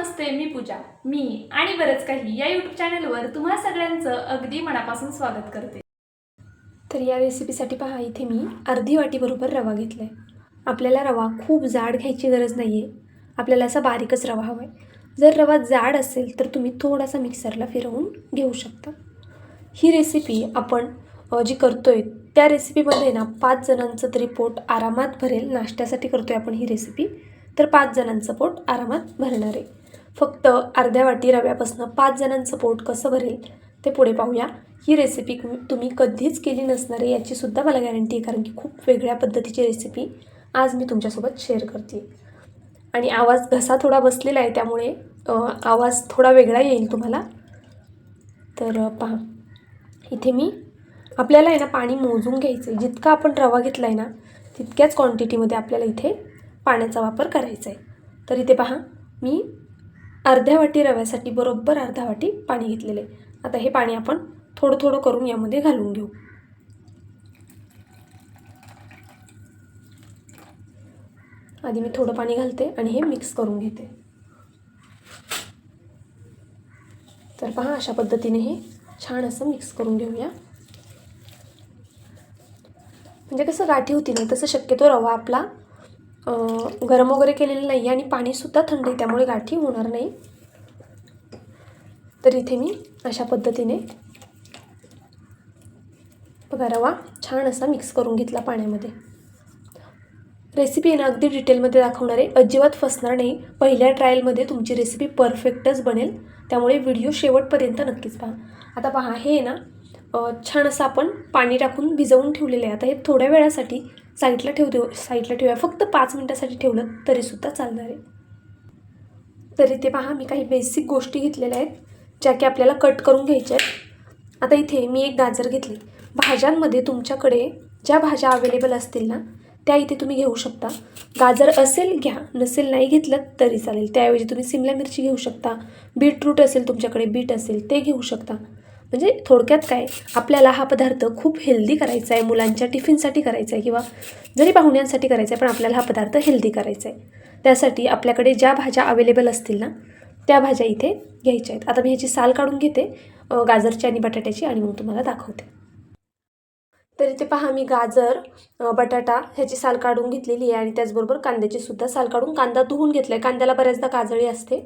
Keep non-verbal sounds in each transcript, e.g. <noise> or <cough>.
नमस्ते मी पूजा. मी आणि बरंच काही या यूट्यूब चॅनलवर तुम्हा सगळ्यांचं अगदी मनापासून स्वागत करते. तर या रेसिपीसाठी पहा इथे मी अर्धी वाटीबरोबर रवा घेतला आहे आपल्याला रवा खूप जाड घ्यायची गरज नाही आहे आपल्याला असा बारीकच रवा हवा आहे जर रवा जाड असेल तर तुम्ही थोडासा मिक्सरला फिरवून घेऊ शकता. ही रेसिपी आपण जी करतो आहे त्या रेसिपीमध्ये ना पाच जणांचं तरी पोट आरामात भरेल. नाश्त्यासाठी करतो आहे आपण ही रेसिपी तर पाच जणांचं पोट आरामात भरणार आहे. फक्त अर्ध्या वाटी रव्यापासून पाच जणांचं पोट कसं भरेल ते पुढे पाहूया. ही रेसिपी तुम्ही कधीच केली नसणार आहे याचीसुद्धा मला गॅरंटी आहे कारण की खूप वेगळ्या पद्धतीची रेसिपी आज मी तुमच्यासोबत शेअर करते. आणि आवाज घसा थोडा बसलेला आहे त्यामुळे आवाज थोडा वेगळा येईल तुम्हाला. तर पहा. इथे मी आपल्याला आहे ना पाणी मोजून घ्यायचं आहे जितका आपण रवा घेतला आहे ना तितक्याच क्वांटिटीमध्ये आपल्याला इथे पाण्याचा वापर करायचा आहे तर इथे पहा मी अर्ध्या वाटी रव्यासाठी बरोबर अर्धा वाटी पाणी घेतलेले. आता हे पाणी आपण थोडं थोडं करून यामध्ये घालून घेऊ. आधी मी थोडं पाणी घालते आणि हे मिक्स करून घेते. तर पहा अशा पद्धतीने हे छान असं मिक्स करून घेऊया. म्हणजे कसं गाठी होती नाही तसं शक्यतो रवा आपला गरम वगैरे केलेलं नाही आणि पाणीसुद्धा थंड आहे त्यामुळे गाठी होणार नाही. तर इथे मी अशा पद्धतीने बघा रवा छान असा मिक्स करून घेतला पाण्यामध्ये. रेसिपी आहे ना अगदी डिटेलमध्ये दाखवणार आहे. अजिबात फसणार नाही. पहिल्या ट्रायलमध्ये तुमची रेसिपी परफेक्टच बनेल. त्यामुळे व्हिडिओ शेवटपर्यंत नक्कीच पहा. आता पहा हे आहे ना छान असं आपण पाणी टाकून भिजवून ठेवलेलं आहे. आता हे थोड्या वेळासाठी साईडला ठेव देऊ साईडला ठेवूया. फक्त पाच मिनटासाठी ठेवलं तरीसुद्धा चालणार आहे. तरी ते पहा मी काही बेसिक गोष्टी घेतलेल्या आहेत ज्या की आपल्याला कट करून घ्यायच्या आहेत. आता इथे मी एक गाजर घेतली. भाज्यांमध्ये तुमच्याकडे ज्या भाज्या अवेलेबल असतील ना त्या इथे तुम्ही घेऊ शकता. गाजर असेल घ्या. नसेल नाही घेतलं तरी चालेल. त्याऐवजी तुम्ही सिमला मिरची घेऊ शकता. बीटरूट असेल तुमच्याकडे बीट असेल ते घेऊ शकता. म्हणजे थोडक्यात काय? आपल्याला हा पदार्थ खूप हेल्दी करायचा आहे मुलांच्या टिफिनसाठी करायचा आहे किंवा जरी पाहुण्यांसाठी करायचा आहे पण आपल्याला हा पदार्थ हेल्दी करायचा आहे. त्यासाठी आपल्याकडे ज्या भाज्या अवेलेबल असतील ना त्या भाज्या इथे घ्यायच्या आहेत. आता मी ह्याची साल काढून घेते गाजरची आणि बटाट्याची आणि मग तुम्हाला दाखवते. तर इथे पहा मी गाजर बटाटा ह्याची साल काढून घेतलेली आहे आणि त्याचबरोबर कांद्याची सुद्धा साल काढून कांदा धुवून घेतला आहे कांद्याला बऱ्याचदा काजळी असते.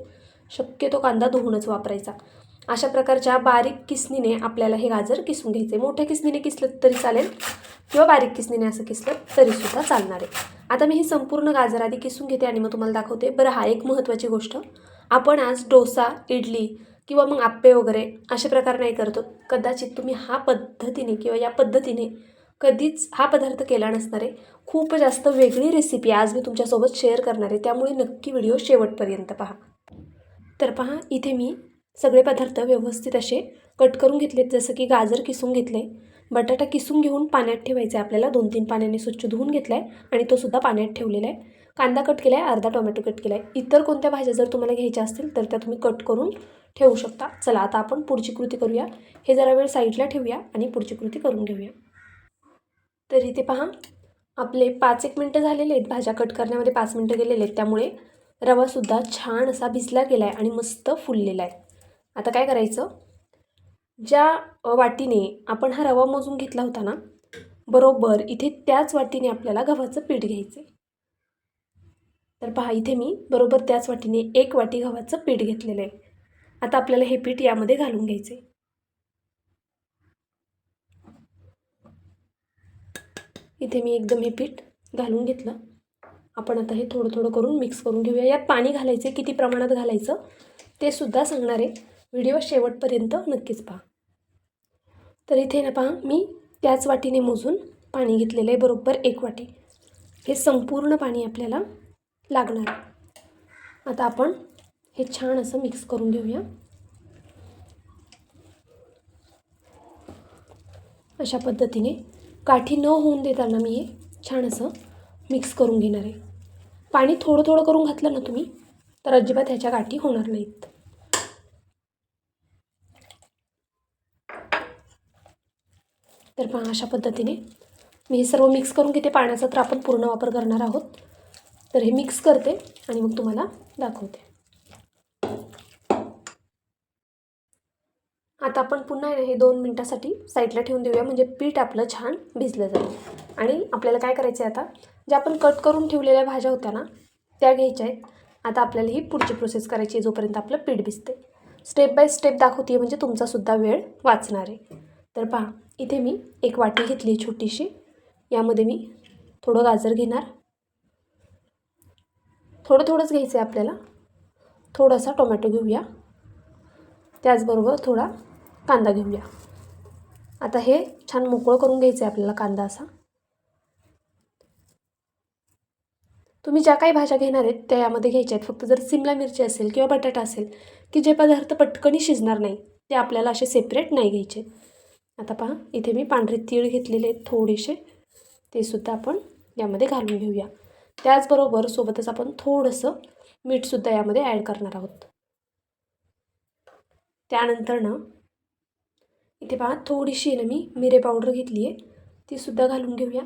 शक्यतो कांदा धुवूनच वापरायचा. अशा प्रकारच्या बारीक किसनीने आपल्याला हे गाजर किसून घ्यायचे. मोठ्या किसनीने किसलं तरी चालेल किंवा बारीक किसनीने असं किसलं तरीसुद्धा चालणार आहे. आता मी हे संपूर्ण गाजर आधी किसून घेते आणि मग तुम्हाला दाखवते. बरं हा एक महत्त्वाची गोष्ट. आपण आज डोसा इडली किंवा मग आप्पे वगैरे असे प्रकार नाही करतो. कदाचित तुम्ही हा पद्धतीने किंवा या पद्धतीने कधीच हा पदार्थ केला नसणार आहे. खूप जास्त वेगळी रेसिपी आज मी तुमच्यासोबत शेअर करणार आहे. त्यामुळे नक्की व्हिडिओ शेवटपर्यंत पहा. तर पहा इथे मी सगळे पदार्थ व्यवस्थित असे कट करून घेतलेत जसं की गाजर किसून घेतले. बटाटा किसून घेऊन पाण्यात ठेवायचा. आहे आपल्याला दोन तीन पाण्याने स्वच्छ धुवून घेतला आहे आणि तो सुद्धा पाण्यात ठेवलेला आहे. कांदा कट केला आहे अर्धा टोमॅटो कट केला आहे इतर कोणत्या भाज्या जर तुम्हाला घ्यायच्या असतील तर त्या तुम्ही कट करून ठेवू शकता. चला आता आपण पुढची कृती करूया. हे जरा वेळ साईडला ठेवूया आणि पुढची कृती करून घेऊया. तर इथे पहा आपले पाच एक मिनटं झालेले आहेत. भाज्या कट करण्यामध्ये पाच मिनटं गेलेले आहेत. त्यामुळे रवासुद्धा छान असा भिजला गेला आहे आणि मस्त फुललेला आहे. आता काय करायचं? ज्या वाटीने आपण हा रवा मोजून घेतला होता ना बरोबर इथे त्याच वाटीने आपल्याला गव्हाचं पीठ घ्यायचं आहे तर पहा इथे मी बरोबर त्याच वाटीने एक वाटी गव्हाचं पीठ घेतलेलं आहे. आता आपल्याला हे पीठ यामध्ये घालून घ्यायचं आहे इथे मी एकदम हे पीठ घालून घेतलं. आपण आता हे थोडं थोडं करून मिक्स करून घेऊया. यात पाणी घालायचं किती प्रमाणात घालायचं ते सुद्धा सांगणार आहे. व्हिडिओ शेवटपर्यंत नक्कीच पहा. तर इथे ना पहा मी त्याच वाटीने मोजून पाणी घेतलेलं आहे बरोबर एक वाटी. हे संपूर्ण पाणी आपल्याला लागणार आहे. आता आपण हे छान असं मिक्स करून घेऊया. अशा पद्धतीने काठी न होऊन देताना मी हे छान असं मिक्स करून घेणार आहे. पाणी थोडं थोडं करून घातलं ना तुम्ही तर अजिबात ह्याच्या गाठी होणार नाहीत. तर पहा अशा पद्धतीने मी हे सर्व मिक्स करून घेते. पाण्याचा तर आपण पूर्ण वापर करणार आहोत. तर हे मिक्स करते आणि मग तुम्हाला दाखवते. आता आपण पुन्हा हे दोन मिनटासाठी साईडला ठेवून देऊया. म्हणजे पीठ आपलं छान भिजलं जाईल. आणि आपल्याला काय करायचं आहे आता? ज्या आपण कट करून ठेवलेल्या भाज्या होत्या ना त्या घ्यायच्या आहेत. आता आपल्याला ही पुढची प्रोसेस करायची आहे जोपर्यंत आपलं पीठ भिजते स्टेप बाय स्टेप दाखवते म्हणजे तुमचासुद्धा वेळ वाचणार आहे. तर पहा इथे मी एक वाटी घेतली आहे छोटीशी. यामध्ये मी थोडं गाजर घेणार. थोडं थोडंच घ्यायचं आहे आपल्याला. थोडासा टोमॅटो घेऊया. त्याचबरोबर थोडा कांदा घेऊया. आता हे छान मोकळं करून घ्यायचं आहे आपल्याला कांदा असा. तुम्ही ज्या काही भाज्या घेणार आहेत त्या यामध्ये घ्यायच्या आहेत. फक्त जर सिमला मिरची असेल किंवा बटाटा असेल की जे पदार्थ पटकनी शिजणार नाही ते आपल्याला असे सेपरेट नाही घ्यायचे. आता पहा इथे मी पांढरे तीळ घेतलेले आहेत थोडेसे. ते सुद्धा आपण यामध्ये घालून घेऊया. त्याचबरोबर सोबतच आपण थोडंसं मीठसुद्धा यामध्ये ॲड करणार आहोत. त्यानंतर ना इथे पहा थोडीशी ना मी मिरे पावडर घेतली आहे. तीसुद्धा घालून घेऊया.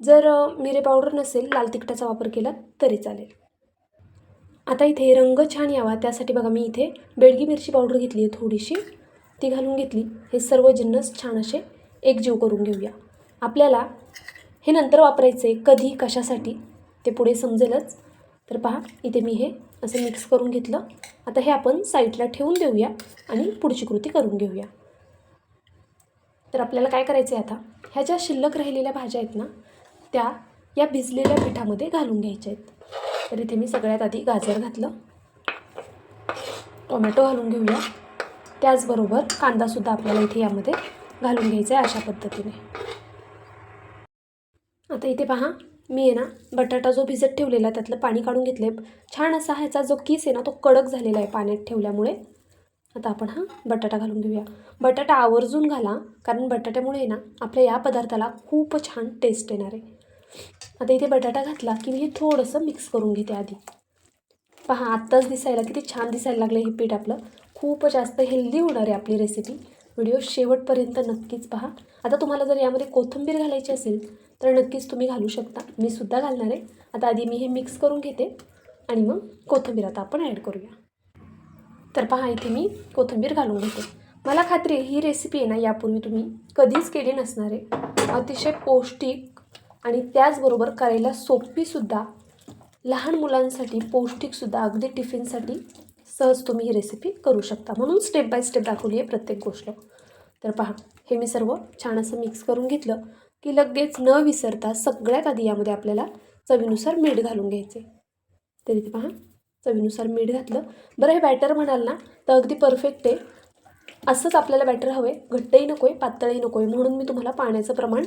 जर मिरे पावडर नसेल लाल तिखटाचा वापर केला तरी चालेल. आता इथे रंग छान यावा. त्यासाठी बघा मी इथे बेडगी मिरची पावडर घेतली आहे थोडीशी. ती घालून घेतली. हे सर्व जिन्नस छान असे एकजीव करून घेऊया. आपल्याला हे नंतर वापरायचं आहे कधी कशासाठी ते पुढे समजेलच. तर पहा इथे मी हे असं मिक्स करून घेतलं. आता हे आपण साईडला ठेवून देऊया आणि पुढची कृती करून घेऊया. तर आपल्याला काय करायचं आहे आता? ह्या ज्या शिल्लक राहिलेल्या भाज्या आहेत ना त्या या भिजलेल्या पिठामध्ये घालून घ्यायच्या आहेत तर इथे मी सगळ्यात आधी गाजर घातलं. टोमॅटो घालून घेऊया. त्याचबरोबर कांदासुद्धा आपल्याला इथे यामध्ये घालून घ्यायचा आहे अशा पद्धतीने. आता इथे पहा मी आहे ना बटाटा जो भिजत ठेवलेला त्यातलं पाणी काढून घेतले छान असा ह्याचा जो किस आहे ना तो कडक झालेला आहे पाण्यात ठेवल्यामुळे. आता आपण हा बटाटा घालून घेऊया. बटाटा आवर्जून घाला कारण बटाट्यामुळे आहे ना आपल्या या पदार्थाला खूप छान टेस्ट येणार आहे. आता इथे बटाटा घातला की मी हे थोडंसं मिक्स करून घेते आधी. पहा आत्ताच दिसायला किती छान दिसायला लागलं हे पीठ आपलं. खूप जास्त हेल्दी होणार आहे आपली रेसिपी व्हिडिओ शेवटपर्यंत नक्कीच पहा. आता तुम्हाला जर यामध्ये कोथिंबीर घालायची असेल तर नक्कीच तुम्ही घालू शकता. मी सुद्धा घालणार आहे. आता आधी मी हे मिक्स करून घेते. आणि मग कोथिंबीर आता आपण ॲड करूया. तर पहा इथे मी कोथिंबीर घालून घेते. मला खात्री आहे ही रेसिपी आहे ना यापूर्वी तुम्ही कधीच केली नसणार आहे. अतिशय पौष्टिक आणि त्याचबरोबर करायला सोपीसुद्धा लहान मुलांसाठी पौष्टिकसुद्धा अगदी टिफिनसाठी सहज तुम्ही ही रेसिपी करू शकता. म्हणून स्टेप बाय स्टेप दाखवली आहे प्रत्येक गोष्ट. तर पहा हे मी सर्व छान असं मिक्स करून घेतलं की लगेच न विसरता सगळ्यात आधी यामध्ये आपल्याला चवीनुसार मीठ घालून घ्यायचे. तर इथे पहा चवीनुसार मीठ घातलं. बरं हे बॅटर म्हणाल ना तर अगदी परफेक्ट आहे. असंच आपल्याला बॅटर हवं. आहे घट्टही नको आहे पातळही नको आहे म्हणून मी तुम्हाला पाण्याचं प्रमाण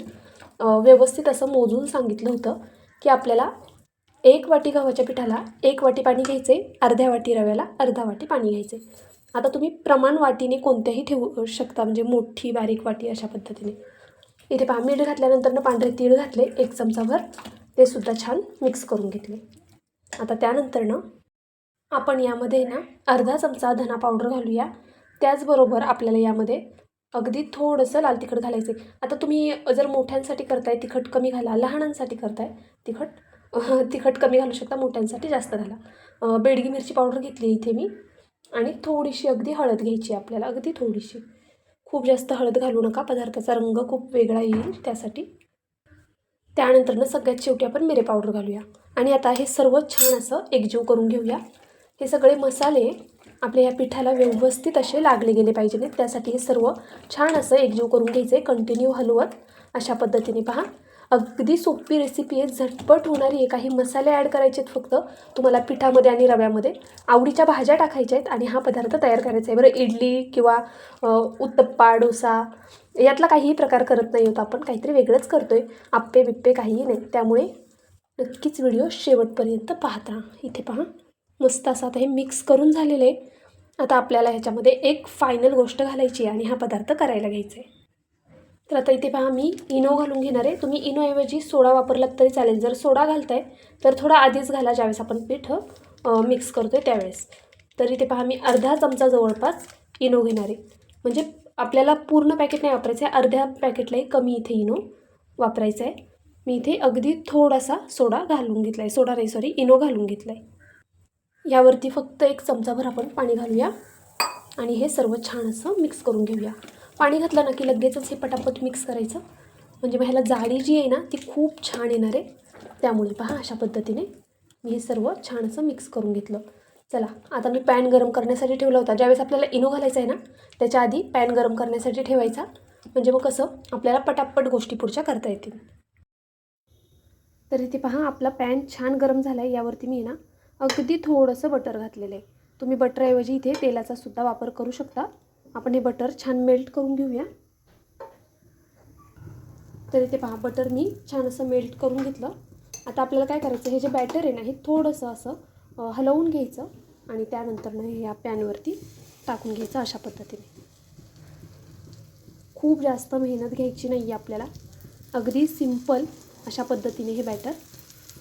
व्यवस्थित असं मोजून सांगितलं होतं की आपल्याला एक वाटी गव्हाच्या पिठाला एक वाटी पाणी घ्यायचे अर्ध्या वाटी रव्याला अर्धा वाटी पाणी घ्यायचे. आता तुम्ही प्रमाण वाटीने कोणत्याही ठेवू शकता म्हणजे मोठी बारीक वाटी अशा पद्धतीने. इथे पहा मीठ घातल्यानंतर पांढरे तीळ घातले एक चमचाभर. ते सुद्धा छान मिक्स करून घेतले. आता त्यानंतर ना आपण यामध्ये ना अर्धा चमचा धना पावडर घालूया. त्याचबरोबर आपल्याला यामध्ये अगदी थोडंसं लाल तिखट घालायचं आता तुम्ही जर मोठ्यांसाठी करताय तिखट कमी घाला लहानांसाठी करताय तिखट <laughs> तिखट कमी घालू शकता मोठ्यांसाठी जास्त घाला. बेडगी मिरची पावडर घेतली इथे मी. आणि थोडीशी अगदी हळद घ्यायची आपल्याला अगदी थोडीशी. खूप जास्त हळद घालू नका पदार्थाचा रंग खूप वेगळा येईल त्यासाठी. त्यानंतरनं सगळ्यात शेवटी आपण मिरे पावडर घालूया. आणि आता हे सर्व छान असं एकजीव करून घेऊया. हे सगळे मसाले आपल्या या पिठाला व्यवस्थित असे लागले गेले पाहिजे त्यासाठी हे सर्व छान असं एकजीव करून घ्यायचं आहे कंटिन्यू हलवत. अशा पद्धतीने पहा. अगदी सोपी रेसिपी आहे. झटपट होणारी आहे काही मसाले ॲड करायचे आहेत फक्त. तुम्हाला पिठामध्ये आणि रव्यामध्ये आवडीच्या भाज्या टाकायच्या आहेत आणि हा पदार्थ तयार करायचा आहे. बरं इडली किंवा उत्तप्पा डोसा यातला काहीही प्रकार करत नाही होत आपण. काहीतरी वेगळंच करतो आहे आप्पे बिप्पे काहीही नाही. त्यामुळे नक्कीच व्हिडिओ शेवटपर्यंत पाहत राहा. इथे पहा. मस्त असं आता हे मिक्स करून झालेलं आहे. आता आपल्याला ह्याच्यामध्ये एक फायनल गोष्ट घालायची आहे आणि हा पदार्थ करायला घ्यायचा आहे. तर आता इथे पहा मी इनो घालून घेणार आहे. तुम्ही इनोऐवजी सोडा वापरलात तरी चालेल. जर सोडा घालताय तर थोडा आधीच घाला ज्यावेळेस आपण पीठ मिक्स करतो आहे त्यावेळेस. तर इथे पहा मी अर्धा चमचा जवळपास इनो घेणार आहे. म्हणजे आपल्याला पूर्ण पॅकेट नाही वापरायचं आहे. अर्ध्या पॅकेटलाही कमी इथे इनो वापरायचं आहे. मी इथे अगदी थोडासा सोडा घालून घेतला आहे सोडा नाही सॉरी इनो घालून घेतला आहे यावरती फक्त एक चमचाभर आपण पाणी घालूया. आणि हे सर्व छान असं मिक्स करून घेऊया. पाणी घातलं ना की लगेचच हे पटापट मिक्स करायचं. म्हणजे मग ह्याला जाडी जी आहे ना ती खूप छान येणार आहे. त्यामुळे पहा अशा पद्धतीने मी हे सर्व छान असं मिक्स करून घेतलं. चला आता मी पॅन गरम करण्यासाठी ठेवला होता. ज्यावेळेस आपल्याला इनो घालायचा आहे ना त्याच्या आधी पॅन गरम करण्यासाठी ठेवायचा. म्हणजे मग कसं आपल्याला पटापट गोष्टी पुढच्या करता येतील. तर इथे पहा आपला पॅन छान गरम झाला आहे यावरती मी ना अगदी थोडंसं बटर घातलेलं आहे. तुम्ही बटरऐवजी इथे तेलाचा सुद्धा वापर करू शकता. आपण हे बटर छान मेल्ट करून घेऊया. तर इथे पहा बटर मी छान असं मेल्ट करून घेतलं. आता आपल्याला काय करायचं हे जे बॅटर आहे ना हे थोडंसं असं हलवून घ्यायचं आणि त्यानंतर ना हे या पॅनवरती टाकून घ्यायचं अशा पद्धतीने. खूप जास्त मेहनत घ्यायची नाही आहे आपल्याला. अगदी सिंपल अशा पद्धतीने हे बॅटर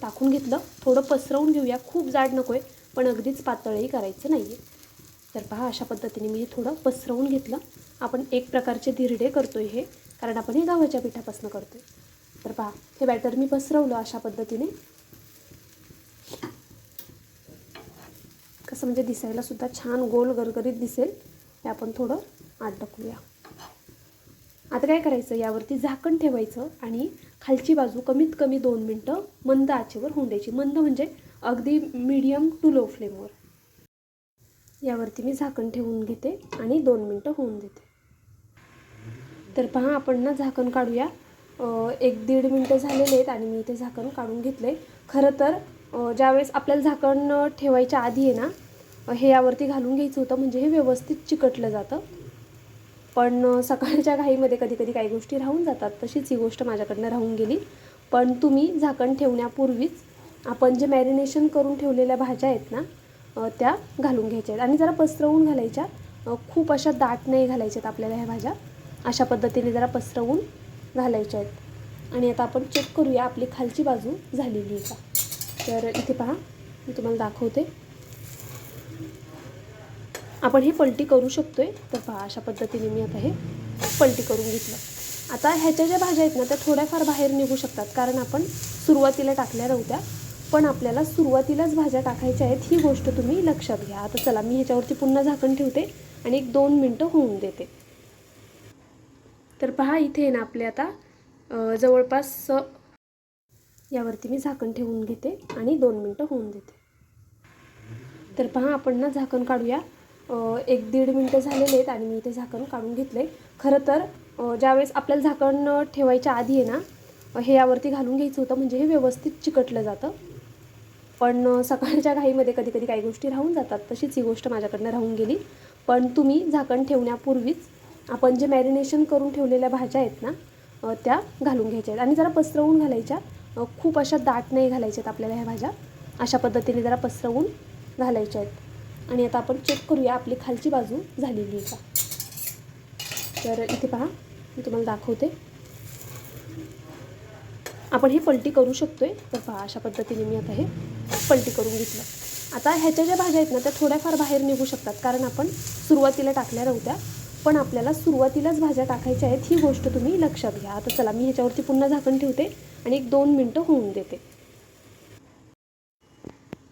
टाकून घेतलं. थोडं पसरवून घेऊया. खूप जाड नको आहे पण अगदीच पातळही करायचं नाही आहे तर पहा अशा पद्धतीने मी हे थोडं पसरवून घेतलं. आपण एक प्रकारचे धिरडे करतो आहे हे कारण आपण हे गव्हाच्या पिठापासून करतो आहे तर पहा हे बॅटर मी पसरवलं अशा पद्धतीने. कसं म्हणजे दिसायला सुद्धा छान गोल गरगरीत दिसेल. हे आपण थोडं आत टाकूया आता काय करायचं? यावरती झाकण ठेवायचं आणि खालची बाजू कमीत कमी दोन मिनटं मंद आचेवर होऊन द्यायची मंद म्हणजे अगदी मीडियम टू लो फ्लेमवर यावरती मी झाकण ठेवून घेते आणि दोन मिनटं होऊन देते. तर पहा आपण ना झाकण काढूया. एक दीड मिनटं झालेले आहेत आणि मी इथे झाकण काढून घेतलं आहे खरं तर ज्यावेळेस आपल्याला झाकण ठेवायच्या आधी आहे ना हे यावरती घालून घ्यायचं होतं म्हणजे हे व्यवस्थित चिकटलं जातं. पण सकाळच्या घाईमध्ये कधी कधी काही गोष्टी राहून जातात तशीच ही गोष्ट माझ्याकडनं राहून गेली. पण तुम्ही झाकण ठेवण्यापूर्वीच आपण जे मॅरिनेशन करून ठेवलेल्या भाज्या आहेत ना त्या घालून घ्यायच्या आहेत. आणि जरा पसरवून घालायच्या. खूप अशा दाट नाही घालायच्यात आपल्याला ह्या भाज्या. अशा पद्धतीने जरा पसरवून घालायच्या आहेत. आणि आता आपण चेक करूया आपली खालची बाजू झालेली आहे का? तर इथे पहा मी तुम्हाला दाखवते. आपण हे पलटी करू शकतो आहे तर पहा अशा पद्धतीने मी आता हे पलटी करून घेतलं. आता ह्याच्या ज्या भाज्या आहेत ना त्या थोड्याफार बाहेर निघू शकतात. कारण आपण सुरुवातीला टाकल्या नव्हत्या. पण आपल्याला सुरुवातीलाच भाज्या टाकायच्या आहेत ही गोष्ट तुम्ही लक्षात घ्या. आता चला मी ह्याच्यावरती पुन्हा झाकण ठेवते आणि एक दोन मिनटं होऊन देते. तर पहा इथे आहे ना आपले आता जवळपास यावरती मी झाकण ठेवून घेते आणि दोन मिनटं होऊन देते. तर पहा आपण ना झाकण काढूया. एक दीड मिनटं झालेले आहेत आणि मी इथे झाकण काढून घेतलं आहे खरं तर ज्यावेळेस आपल्याला झाकण ठेवायच्या आधी आहे ना हे यावरती घालून घ्यायचं होतं म्हणजे हे व्यवस्थित चिकटलं जातं. पण सकाळच्या घाईमध्ये कधी कधी काही गोष्टी राहून जातात तशीच ही गोष्ट माझ्याकडनं राहून गेली. पण तुम्ही झाकण ठेवण्यापूर्वीच आपण जे मॅरिनेशन करून ठेवलेल्या भाज्या आहेत ना त्या घालून घ्यायच्या आहेत. आणि जरा पसरवून घालायच्या. खूप अशा दाट नाही घालायच्या आहेत आपल्याला ह्या भाज्या. अशा पद्धतीने जरा पसरवून घालायच्या आहेत. आणि आता आपण चेक करूया आपली खालची बाजू झालेली आहे का? तर इथे पहा मी तुम्हाला दाखवते. आपण हे पलटी करू शकतो आहे तर पहा अशा पद्धतीने मी आता हे पलटी करून घेतलं. आता ह्याच्या ज्या भाज्या आहेत ना त्या थोड्याफार बाहेर निघू शकतात. कारण आपण सुरुवातीला टाकल्या नव्हत्या पण आपल्याला सुरुवातीलाच भाज्या टाकायच्या आहेत ही गोष्ट तुम्ही लक्षात घ्या. आता चला मी ह्याच्यावरती पुन्हा झाकण ठेवते आणि एक दोन मिनटं होऊन देते.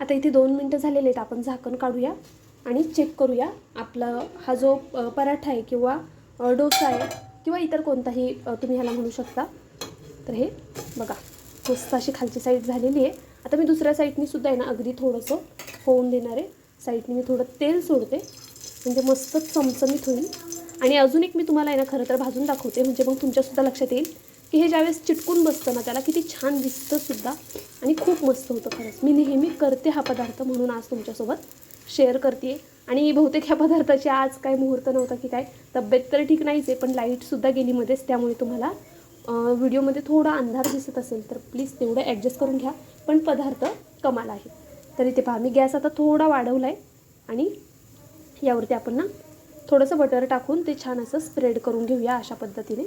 आता इथे दोन मिनटं झालेले आहेत. आपण झाकण काढूया आणि चेक करूया आपला हा जो पराठा आहे किंवा डोसा आहे किंवा इतर कोणताही तुम्ही ह्याला म्हणू शकता. तर हे बघा मस्त अशी खालची साईड झालेली आहे. आता मी दुसऱ्या साईडनी सुद्धा आहे ना अगदी थोडंसं होऊन देणार आहे. साईडने मी थोडं तेल सोडते. म्हणजे मस्त चमचमीत होईल. आणि अजून एक मी तुम्हाला आहे ना खरं तर भाजून दाखवते. म्हणजे मग तुमच्यासुद्धा लक्षात येईल की हे ज्यावेळेस चिटकून बसतं ना त्याला किती छान दिसतंसुद्धा आणि खूप मस्त होतं खरंच. मी नेहमी करते हा पदार्थ म्हणून आज तुमच्यासोबत शेअर करते. आणि बहुतेक ह्या पदार्थाची आज काय मुहूर्त नव्हता की काय. तब्येत तर ठीक नाहीच आहे पण लाईटसुद्धा गेली मध्येच त्यामुळे तुम्हाला व्हिडिओमध्ये थोडा अंधार दिसत असेल तर प्लीज तेवढं ॲडजस्ट करून घ्या. पण पदार्थ कमाल आहे. तर इथे पहा मी गॅस आता थोडा वाढवला आहे आणि यावरती आपण ना थोडंसं बटर टाकून ते छान असं स्प्रेड करून घेऊया अशा पद्धतीने.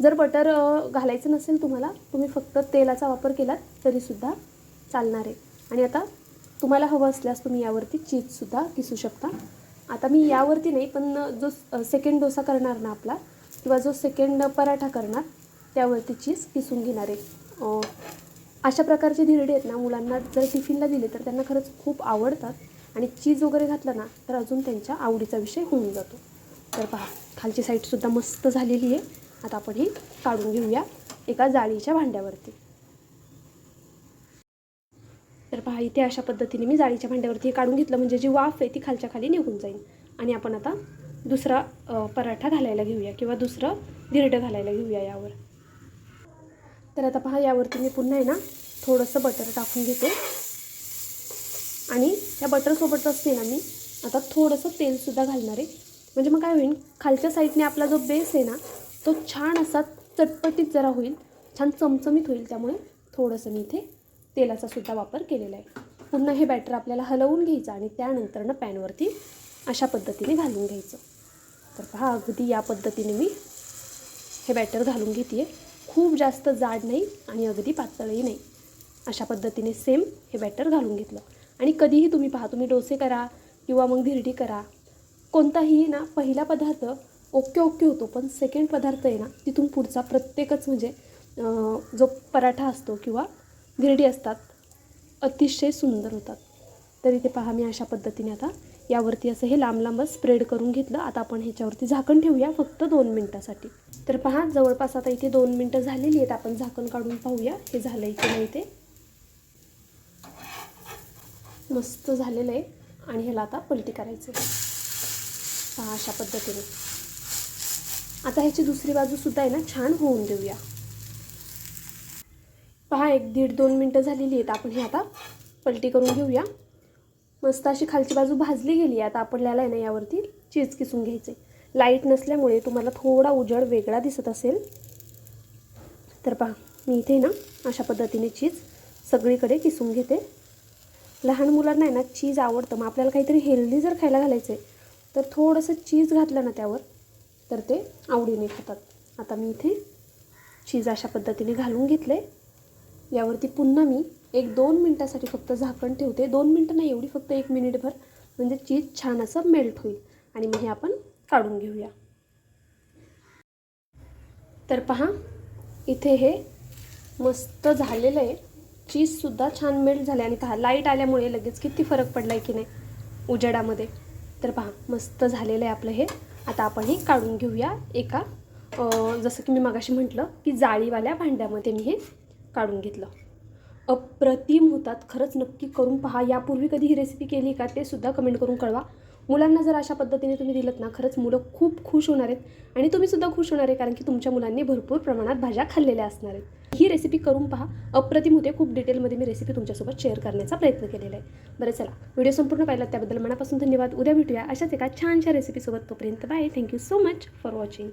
जर बटर घालायचं नसेल तुम्हाला तुम्ही फक्त तेलाचा वापर केलात तरीसुद्धा चालणार आहे. आणि आता तुम्हाला हवं असल्यास तुम्ही यावरती चीजसुद्धा किसू शकता. आता मी यावरती नाही पण जो सेकंड डोसा करणार ना आपला किंवा जो सेकंड पराठा करणार त्यावरती चीज किसून घेणार आहे. अशा प्रकारचे धिरडे आहेत ना मुलांना जर टिफिनला दिले तर त्यांना खरंच खूप आवडतात. आणि चीज वगैरे घातलं ना तर अजून त्यांच्या आवडीचा विषय होऊन जातो. तर पहा खालची साईडसुद्धा मस्त झालेली आहे. आता आपण ही काढून घेऊया एका जाळीच्या भांड्यावरती. तर पहा इथे अशा पद्धतीने मी जाळीच्या भांड्यावरती हे काढून घेतलं. म्हणजे जी वाफ आहे ती खालच्या खाली निघून जाईल. आणि आपण आता दुसरा पराठा घालायला घेऊया किंवा दुसरं धिरडं घालायला घेऊया यावर. तर आता पहा यावरती मी पुन्हा आहे ना थोडंसं बटर टाकून घेते. आणि त्या बटरसोबतच असते ना मी आता थोडंसं तेलसुद्धा घालणार आहे. म्हणजे मग काय होईल खालच्या साईडने आपला जो बेस आहे ना तो छान असा चटपटीत जरा होईल छान चमचमीत होईल त्यामुळे थोडंसं मी इथे तेलाचा सुद्धा वापर केलेला आहे. पुन्हा हे बॅटर आपल्याला हलवून घ्यायचं आणि त्यानंतरनं पॅनवरती अशा पद्धतीने घालून घ्यायचं. तर पहा अगदी या पद्धतीने मी हे बॅटर घालून घेते आहे खूप जास्त जाड नाही आणि अगदी पातळही नाही. अशा पद्धतीने सेम हे बॅटर घालून घेतलं. आणि कधीही तुम्ही पहा तुम्ही डोसे करा किंवा मग धिरडी करा कोणताही ना पहिला पदार्थ ओके ओके होतो पण सेकंड पदार्थ आहे ना तिथून पुढचा प्रत्येकच म्हणजे जो पराठा असतो किंवा धिरडी असतात अतिशय सुंदर होतात. तर इथे पहा मी अशा पद्धतीने आता यावरती असं हे लांब लांबच स्प्रेड करून घेतलं. आता आपण ह्याच्यावरती झाकण ठेवूया फक्त दोन मिनटासाठी. तर पहा जवळपास आता इथे दोन मिनटं झालेली आहेत. आपण झाकण काढून पाहूया. हे झालं की नाही ते मस्त झालेलं आहे. आणि ह्याला आता पलटी करायचं पहा अशा पद्धतीने. आता ह्याची दुसरी बाजूसुद्धा आहे ना छान होऊन देऊया. पहा एक दीड दोन मिनटं झालेली आहेत. आपण हे आता पलटी करून घेऊया. मस्त अशी खालची बाजू भाजली गेली आहे. आता आपल्याला आहे ना यावरती चीज किसून घ्यायचे. लाइट नसल्यामुळे तुम्हाला थोडा उजळ वेगळा दिसत असेल. तर पहा मी इथे ना अशा पद्धतीने चीज सगळीकडे किसून घेते. लहान मुलांना आहे ना चीज आवडतं. मग आपल्याला काहीतरी हेल्दी जर खायला घालायचं आहे तर थोडंसं चीज घातलं ना त्यावर तर ते आवडीने खातात. आता मी इथे चीज अशा पद्धतीने घालून घेतले यावरती पुन्हा मी एक दोन मिनटासाठी फक्त झाकण ठेवते. दोन मिनटं नाही एवढी फक्त एक मिनिटभर म्हणजे चीज छान असं मेल्ट होईल. आणि मग हे आपण काढून घेऊया. तर पहा इथे हे मस्त झालेलं आहे. चीजसुद्धा छान मेल्ट झाले आणि पहा लाइट आल्यामुळे लगेच किती फरक पडला आहे की नाही उजेडामध्ये. तर पहा मस्त झालेलं आहे आपलं हे. आता आपण हे काढून घेऊया एका जसं की मी मगाशी म्हटलं की जाळीवाल्या भांड्यामध्ये मी हे काढून घेतलं. अप्रतिम होतात. खरंच नक्की करून पहा. यापूर्वी कधी ही रेसिपी केली का ते सुद्धा कमेंट करून कळवा. मुलांना जर अशा पद्धतीने तुम्ही दिलं ना खरंच मुलं खूप खुश होणार आहेत. आणि तुम्ही सुद्धा खुश होणार आहे कारण की तुमच्या मुलांनी भरपूर प्रमाणात भाज्या खाल्लेल्या असणार आहेत. ही रेसिपी करून पहा. अप्रतिम होते. खूप डिटेलमध्ये मी रेसिपी तुमच्यासोबत शेअर करण्याचा प्रयत्न केलेला आहे. बरं चला. व्हिडिओ संपूर्ण पाहिला त्याबद्दल मनापासून धन्यवाद. उद्या भेटूया अशाच एका छानशा रेसिपीसोबत तोपर्यंत bye thank you so much for watching